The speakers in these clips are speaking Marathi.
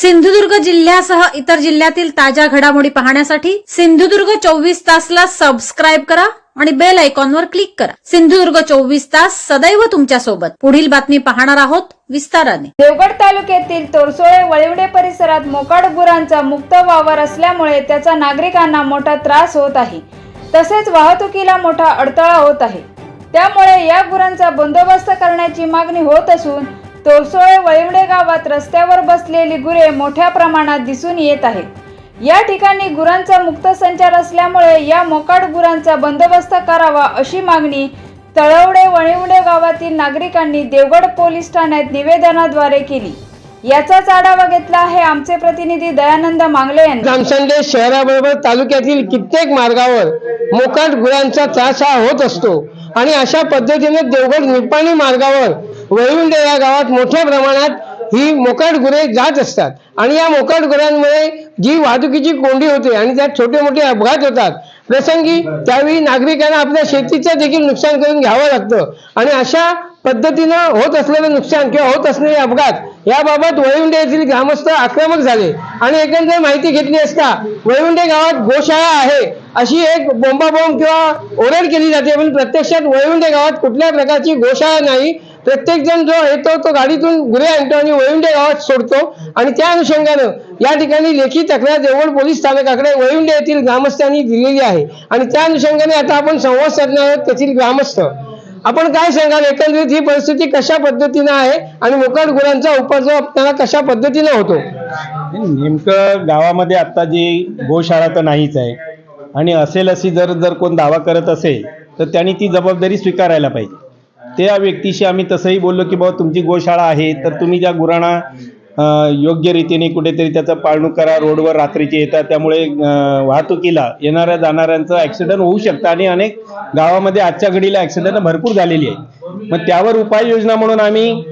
सिंधुदुर्ग जिल्ह्यासह इतर जिल्ह्यातील ताज्या घडामोडी पाहण्यासाठी सिंधुदुर्ग चोवीस तासला सबस्क्राईब करा आणि बेल आयकॉनवर क्लिक करा. सिंधुदुर्ग चोवीस तास सदैव तुमच्यासोबत. पुढील बातमी पाहणार आहोत विस्ताराने. देवगड तालुक्यातील तोरसोळे वळिवडे परिसरात मोकाड गुरांचा मुक्त वावर असल्यामुळे त्याचा नागरिकांना मोठा त्रास होत आहे. तसेच वाहतुकीला मोठा अडथळा होत आहे. त्यामुळे या गुरांचा बंदोबस्त करण्याची मागणी होत असून तोरसोळे वळिवडे गावात रस्त्यावर बसलेली गुरे मोठ्या प्रमाणात दिसून येत आहेत. या ठिकाणी गुरांचा मुक्त संचार असल्यामुळे या मोकाट गुरांचा बंदोबस्त करावा अशी मागणी तळवडे वणिवडे गावातील नागरिकांनी देवगड पोलीस ठाण्यात निवेदनाद्वारे केली. याचाच आढावा घेतला आहे आमचे प्रतिनिधी दयानंद मांगले यांनी. रामसंदेश शहराबरोबर तालुक्यातील कित्येक मार्गावर मोकाट गुरांचा त्रास हा होत असतो आणि अशा पद्धतीने देवगड निपाणी मार्गावर वळवुंडे या गावात मोठ्या प्रमाणात ही मोकाट गुरे जात असतात. आणि या मोकाट गुरांमुळे जी वाहतुकीची कोंडी होते आणि त्यात छोटे मोठे अपघात होतात प्रसंगी त्यावेळी नागरिकांना आपल्या शेतीचं देखील नुकसान करून घ्यावं लागतं. आणि अशा पद्धतीनं होत असलेलं नुकसान किंवा होत असलेले अपघात याबाबत वळवुंडे येथील ग्रामस्थ आक्रमक झाले. आणि एकंदर माहिती घेतली असता वळवुंडे गावात गोशाळा आहे अशी एक बोंबाबोंब किंवा ओरड केली जाते. पण प्रत्यक्षात वळवुंडे गावात कुठल्या प्रकारची गोशाळा नाही प्रत्येक जण जो येतो तो गाडीतून गुरे आणतो आणि वळिंडे गावात सोडतो. आणि त्या अनुषंगानं या ठिकाणी लेखी तक्रार देवगड पोलीस स्थानकाकडे वळिंडे येथील ग्रामस्थांनी दिलेली आहे. आणि त्या अनुषंगाने आता आपण संवाद साधणार आहोत तेथील ग्रामस्थ. आपण काय सांगाल? एकंदरीत ही परिस्थिती कशा पद्धतीनं आहे? आणि मोकाट गुरांचा उपद्रव आपल्याला कशा पद्धतीनं होतो? नेमकं गावामध्ये आता जी गोशाळा तर नाहीच आहे. आणि असेल अशी जर जर कोण दावा करत असेल तर त्यांनी ती जबाबदारी स्वीकारायला पाहिजे. त्या व्यक्तीशी आम्ही तसंही बोललो की बाबा तुमची गोशाळा आहे तर तुम्ही ज्या गुरांना योग्य रीतीने कुठेतरी त्याचं पाळणूक करा रोडवर रात्रीचे येतात त्यामुळे वाहतुकीला येणाऱ्या जाणाऱ्यांचं ॲक्सिडंट होऊ शकतं आणि अनेक गावामध्ये आजच्या घडीला ॲक्सिडंट भरपूर झालेली आहे मग त्यावर उपाययोजना म्हणून आम्ही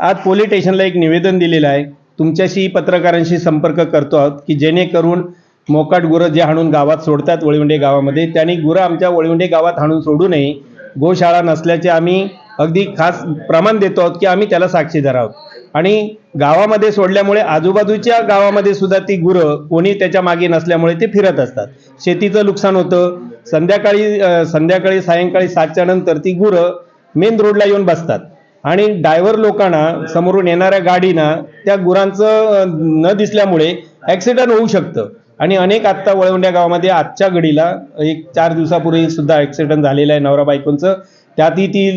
आज पोलीस स्टेशनला एक निवेदन दिलेलं आहे. तुमच्याशी पत्रकारांशी संपर्क करतो आहोत की जेणेकरून मोकाट गुरं जे हाणून गावात सोडतात वळिवंडे गावामध्ये त्यांनी गुरं आमच्या वळिवंडे गावात हाणून सोडू नये. गोशाळा नसल्याचे आम्ही अगदी खास प्रमाण देतो आहोत की आम्ही त्याला साक्षीदार आहोत. आणि गावामध्ये सोडल्यामुळे आजूबाजूच्या गावामध्ये सुद्धा ती गुरं कोणी त्याच्यामागे नसल्यामुळे ते फिरत असतात. शेतीचं नुकसान होतं. संध्याकाळी संध्याकाळी सायंकाळी सातच्या नंतर ती गुरं मेन रोडला येऊन बसतात. आणि डायव्हर लोकांना समोरून येणाऱ्या गाडीना त्या गुरांचं न दिसल्यामुळे ॲक्सिडंट होऊ शकतं. आणि अनेक आत्ता वळवंड्या गावामध्ये आजच्या घडीला एक चार दिवसापूर्वी सुद्धा ॲक्सिडेंट झालेला आहे नवरा बायकोंचं. त्यातही ती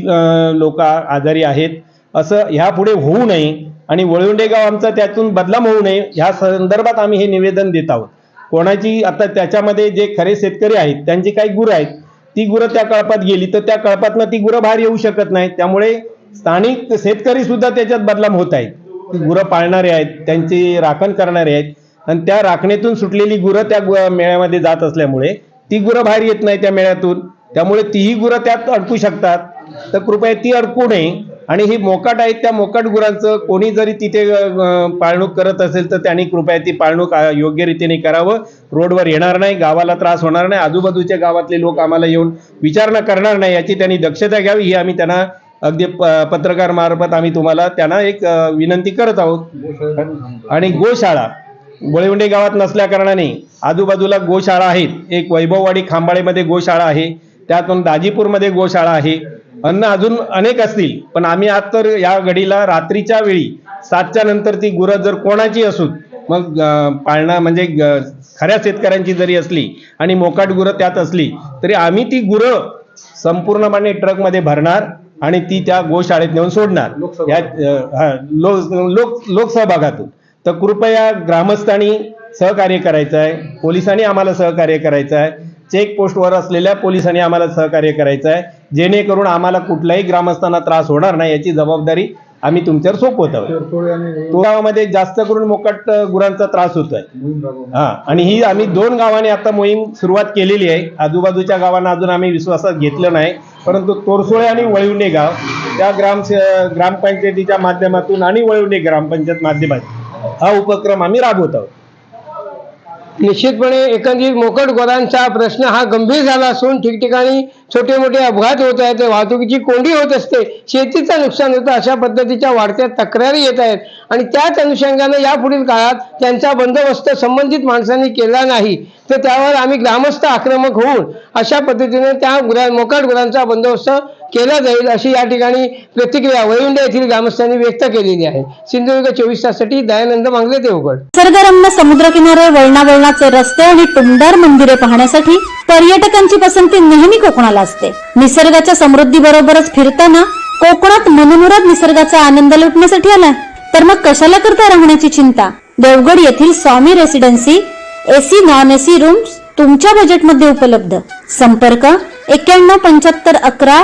लोक आजारी आहेत. असं ह्यापुढे होऊ नये आणि वळवंडे गाव आमचा त्यातून बदलाम होऊ नये ह्या संदर्भात आम्ही हे निवेदन देत आहोत. कोणाची आता त्याच्यामध्ये जे खरे शेतकरी आहेत त्यांची काही गुरं आहेत ती गुरं त्या कळपात गेली तर त्या कळपातनं ती गुरं बाहेर येऊ शकत नाहीत. त्यामुळे स्थानिक शेतकरी सुद्धा त्याच्यात बदलाम होत आहेत. ती गुरं पाळणारे आहेत त्यांची राखण करणारे आहेत. आणि त्या राखणीतून सुटलेली गुरं त्या मेळ्यामध्ये जात असल्यामुळे ती गुरं बाहेर येत नाही त्या मेळ्यातून. त्यामुळे तीही गुरं त्यात अडकू शकतात. तर कृपया ती अडकू नये. आणि ही मोकाट आहेत त्या मोकाट गुरांचं कोणी जरी तिथे पाळणूक करत असेल तर त्यांनी कृपया ती पाळणूक योग्य रीतीने करावं. रोडवर येणार नाही गावाला त्रास होणार नाही आजूबाजूच्या गावातले लोक आम्हाला येऊन विचारणा करणार नाही याची त्यांनी दक्षता घ्यावी ही आम्ही त्यांना अगदी पत्रकार मार्फत आम्ही तुम्हाला त्यांना एक विनंती करत आहोत. आणि गोशाळा. गोळेवंडे गावात नसल्या कारणाने आजूबाजूला गोशाळा आहेत. एक वैभववाडी खांबाळेमध्ये गोशाळा आहे. त्यातून दाजीपूरमध्ये गोशाळा आहे. अन्न अजून अनेक असतील पण आम्ही आज तर या घडीला रात्रीच्या वेळी सातच्या नंतर ती गुरं जर कोणाची असून मग पाळणा म्हणजे खऱ्या शेतकऱ्यांची जरी असली आणि मोकाट गुरं त्यात असली तरी आम्ही ती गुरं संपूर्णपणे ट्रकमध्ये भरणार आणि ती त्या गोशाळेत नेऊन सोडणार. या लोक लोक लोकसहभागातून. तर कृपया ग्रामस्थांनी सहकार्य करायचं आहे. पोलिसांनी आम्हाला सहकार्य करायचं आहे. चेक पोस्टवर असलेल्या पोलिसांनी आम्हाला सहकार्य करायचं आहे. जेणेकरून आम्हाला कुठल्याही ग्रामस्थांना त्रास होणार नाही याची जबाबदारी आम्ही तुमच्यावर सोपवत. आहोत तो गावामध्ये जास्त करून मोकट गुरांचा त्रास होतोय. हा आणि ही आम्ही दोन गावाने आता मोहीम सुरुवात केलेली आहे. आजूबाजूच्या गावांना अजून आम्ही विश्वासात घेतलं नाही. परंतु तोरसोळे आणि वळवणे गाव त्या ग्राम ग्रामपंचायतीच्या माध्यमातून आणि वळवणे ग्रामपंचायत माध्यमातून हा उपक्रम आम्ही राबवत. आहोत निश्चितपणे एकंदरीत मोकट गुरांचा प्रश्न हा गंभीर झाला असून ठिकठिकाणी छोटे मोठे अपघात होत आहेत वाहतुकीची कोंडी होत असते शेतीचं नुकसान होतं अशा पद्धतीच्या वाढत्या तक्रारी येत आहेत. आणि त्याच अनुषंगाने यापुढील काळात त्यांचा बंदोबस्त संबंधित माणसांनी केला नाही तर त्यावर आम्ही ग्रामस्थ आक्रमक होऊन अशा पद्धतीने त्या गुरा मोकाट गुरांचा बंदोबस्त केला जाईल अशी या ठिकाणी प्रतिक्रिया वळिवंडे येथील ग्रामस्थांनी व्यक्त केलेली आहे. सिंधुदुर्ग चोवीस ताससाठी दयानंद मांगले देवगड निसर्गरम्य समुद्रकिनारे वळणा वळणाचे रस्ते आणि टुंडार मंदिरे पाहण्यासाठी पर्यटकांची पसंती नेहमी कोकणाला असते. निसर्गाच्या समृद्धी बरोबरच फिरताना कोकणात मनमुराद निसर्गाचा आनंद लुटण्यासाठी आला तर मग कशाला करता राहण्याची चिंता? देवगड येथील Swami residency AC non AC rooms तुमच्या बजेटमध्ये उपलब्ध. संपर्क एक्क्याण्णव पंच्याहत्तर अकरा